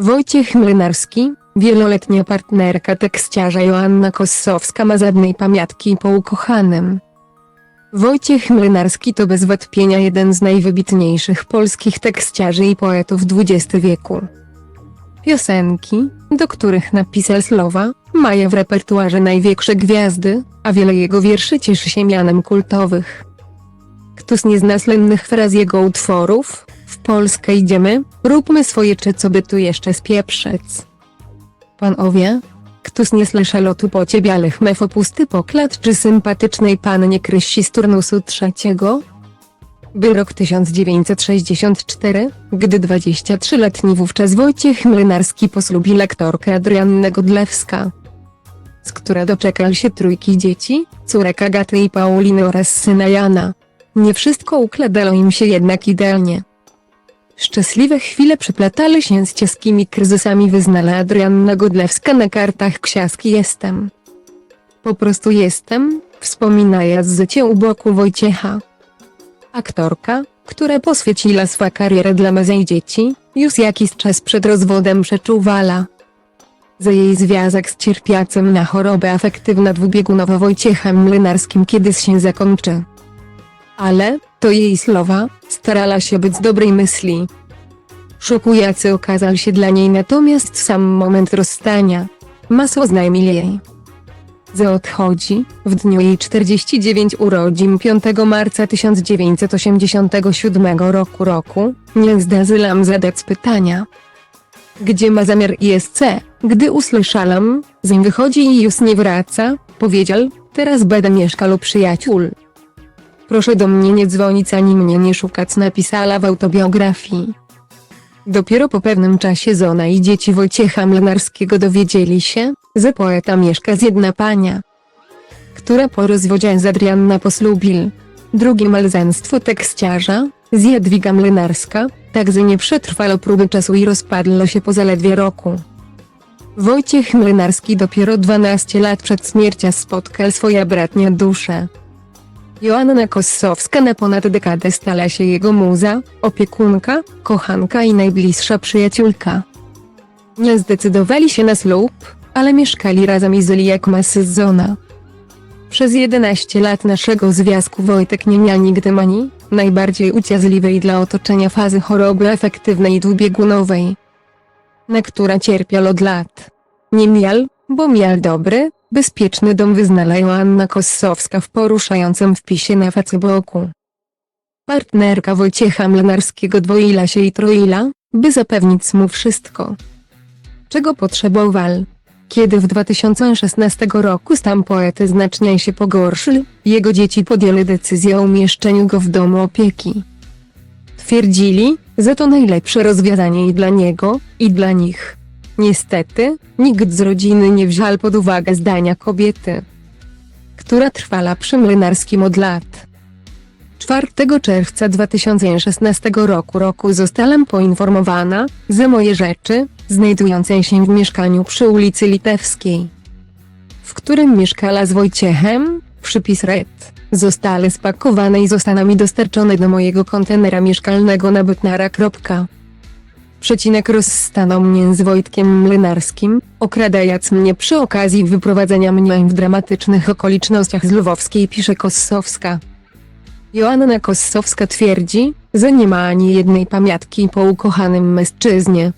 Wojciech Młynarski, wieloletnia partnerka tekściarza Joanna Kossowska ma żadnej pamiątki po ukochanym. Wojciech Młynarski to bez wątpienia jeden z najwybitniejszych polskich tekściarzy i poetów XX wieku. Piosenki, do których napisał słowa, mają w repertuarze największe gwiazdy, a wiele jego wierszy cieszy się mianem kultowych. Któż nie zna słynnych fraz jego utworów? Polskę idziemy, róbmy swoje czy co by tu jeszcze spieprzeć. Panowie? Któż nie słyszał lotu po ciebie mefopusty poklad czy sympatycznej pannie Krysi z turnusu trzeciego? Był rok 1964, gdy 23-letni wówczas Wojciech Młynarski poslubił lektorkę Adriannę Godlewska, z która doczekał się trójki dzieci, córek Agaty i Pauliny oraz syna Jana. Nie wszystko układało im się jednak idealnie. Szczęśliwe chwile przyplatały się z ciężkimi kryzysami wyznala Adrianna Godlewska na kartach książki Jestem. Po prostu jestem, wspomina z życie u boku Wojciecha. Aktorka, która poświęciła swą karierę dla i dzieci, już jakiś czas przed rozwodem przeczuwala. Za jej związek z cierpiacem na chorobę afektywna dwubiegunowa Wojciechem Młynarskim kiedyś się zakończy. Ale, to jej słowa, starała się być z dobrej myśli. Szokujący okazał się dla niej natomiast sam moment rozstania. Masło znajmie jej. Ze odchodzi, w dniu jej 49 urodzin 5 marca 1987 roku roku, nie zdarzyłam zadać pytania. Gdzie ma zamiar ISC? Gdy usłyszałam, że wychodzi i już nie wraca, powiedział, teraz będę mieszkał u przyjaciół. Proszę do mnie nie dzwonić ani mnie nie szukać napisała w autobiografii. Dopiero po pewnym czasie Zona i dzieci Wojciecha Mlynarskiego dowiedzieli się, że poeta mieszka z jedna pania, która po rozwodzie z Adrianna poslubil. Drugie małżeństwo tekściarza, z Jadwiga Mlynarska, także nie przetrwało próby czasu i rozpadło się po zaledwie roku. Wojciech Mlynarski dopiero 12 lat przed śmiercią spotkał swoja bratnia duszę. Joanna Kossowska na ponad dekadę stała się jego muza, opiekunka, kochanka i najbliższa przyjaciółka. Nie zdecydowali się na ślub, ale mieszkali razem i zyli jak masy Przez 11 lat naszego związku Wojtek nie miał nigdy mani, najbardziej uciążliwej dla otoczenia fazy choroby efektywnej dwubiegunowej, na która cierpiał od lat. Nie miał, bo miał dobry, bezpieczny dom wyznala Joanna Kossowska w poruszającym wpisie na Facebooku. Partnerka Wojciecha Mlynarskiego dwoila się i troila, by zapewnić mu wszystko. Czego potrzebował? Kiedy w 2016 roku stan poety znacznie się pogorszył, jego dzieci podjęły decyzję o umieszczeniu go w domu opieki. Twierdzili, że to najlepsze rozwiązanie i dla niego, i dla nich. Niestety, nikt z rodziny nie wziął pod uwagę zdania kobiety, która trwała przy Młynarskim od lat. 4 czerwca 2016 roku roku zostałam poinformowana, że moje rzeczy, znajdujące się w mieszkaniu przy ulicy Litewskiej, w którym mieszkała z Wojciechem, przypis red, zostały spakowane i zostaną mi dostarczone do mojego kontenera mieszkalnego na bytnara. Przecinek rozstanął mnie z Wojtkiem Mlynarskim, okradając mnie przy okazji wyprowadzenia mnie w dramatycznych okolicznościach z Lwowskiej pisze Kossowska. Joanna Kossowska twierdzi, że nie ma ani jednej pamiątki po ukochanym mężczyźnie.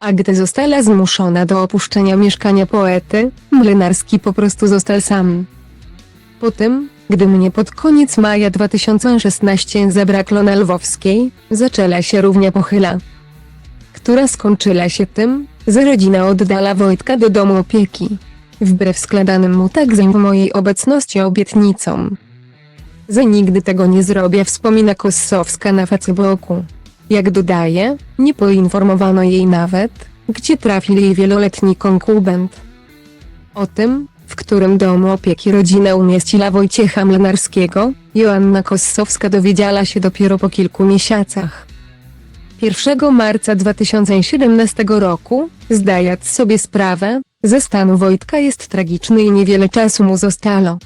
A gdy została zmuszona do opuszczenia mieszkania poety, Mlynarski po prostu został sam. Po tym, gdy mnie pod koniec maja 2016 zabrakło na Lwowskiej, zaczęła się równia pochyla która skończyła się tym, że rodzina oddala Wojtka do domu opieki. Wbrew skladanym mu także w mojej obecności obietnicom. Że nigdy tego nie zrobię wspomina Kossowska na Facebooku. Jak dodaje, nie poinformowano jej nawet, gdzie trafił jej wieloletni konkubent. O tym, w którym domu opieki rodzina umieściła Wojciecha Mlenarskiego, Joanna Kossowska dowiedziała się dopiero po kilku miesiącach. 1 marca 2017 roku, zdając sobie sprawę, ze stanu Wojtka jest tragiczny i niewiele czasu mu zostało.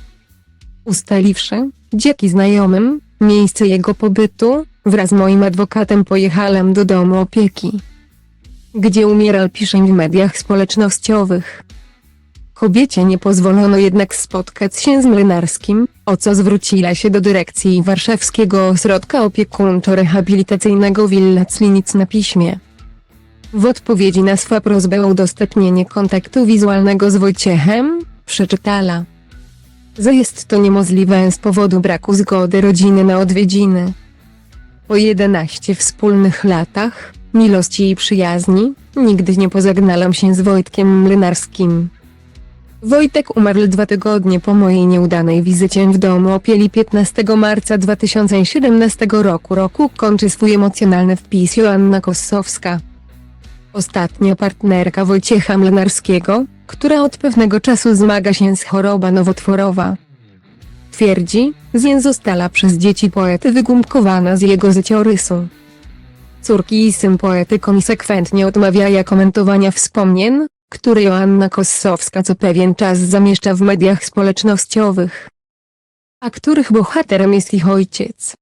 Ustaliwszy, dzięki znajomym, miejsce jego pobytu, wraz z moim adwokatem pojechałem do domu opieki. gdzie umierał pisze w mediach społecznościowych. Kobiecie nie pozwolono jednak spotkać się z Mlynarskim, o co zwróciła się do dyrekcji Warszawskiego Ośrodka Opiekuńczo-Rehabilitacyjnego Villa Clinic na piśmie. W odpowiedzi na swą prośbę o udostępnienie kontaktu wizualnego z Wojciechem, przeczytała. Że jest to niemożliwe z powodu braku zgody rodziny na odwiedziny. Po 11 wspólnych latach, miłości i przyjaźni, nigdy nie pozagnałam się z Wojtkiem Mlynarskim. Wojtek umarł dwa tygodnie po mojej nieudanej wizycie w domu Opieli 15 marca 2017 roku. Roku kończy swój emocjonalny wpis Joanna Kossowska. Ostatnia partnerka Wojciecha Mlynarskiego, która od pewnego czasu zmaga się z choroba nowotworowa. Twierdzi, że została przez dzieci poety wygumkowana z jego życiorysu. Córki i syn poety konsekwentnie odmawiają komentowania wspomnień, które Joanna Kossowska co pewien czas zamieszcza w mediach społecznościowych. A których bohaterem jest ich ojciec.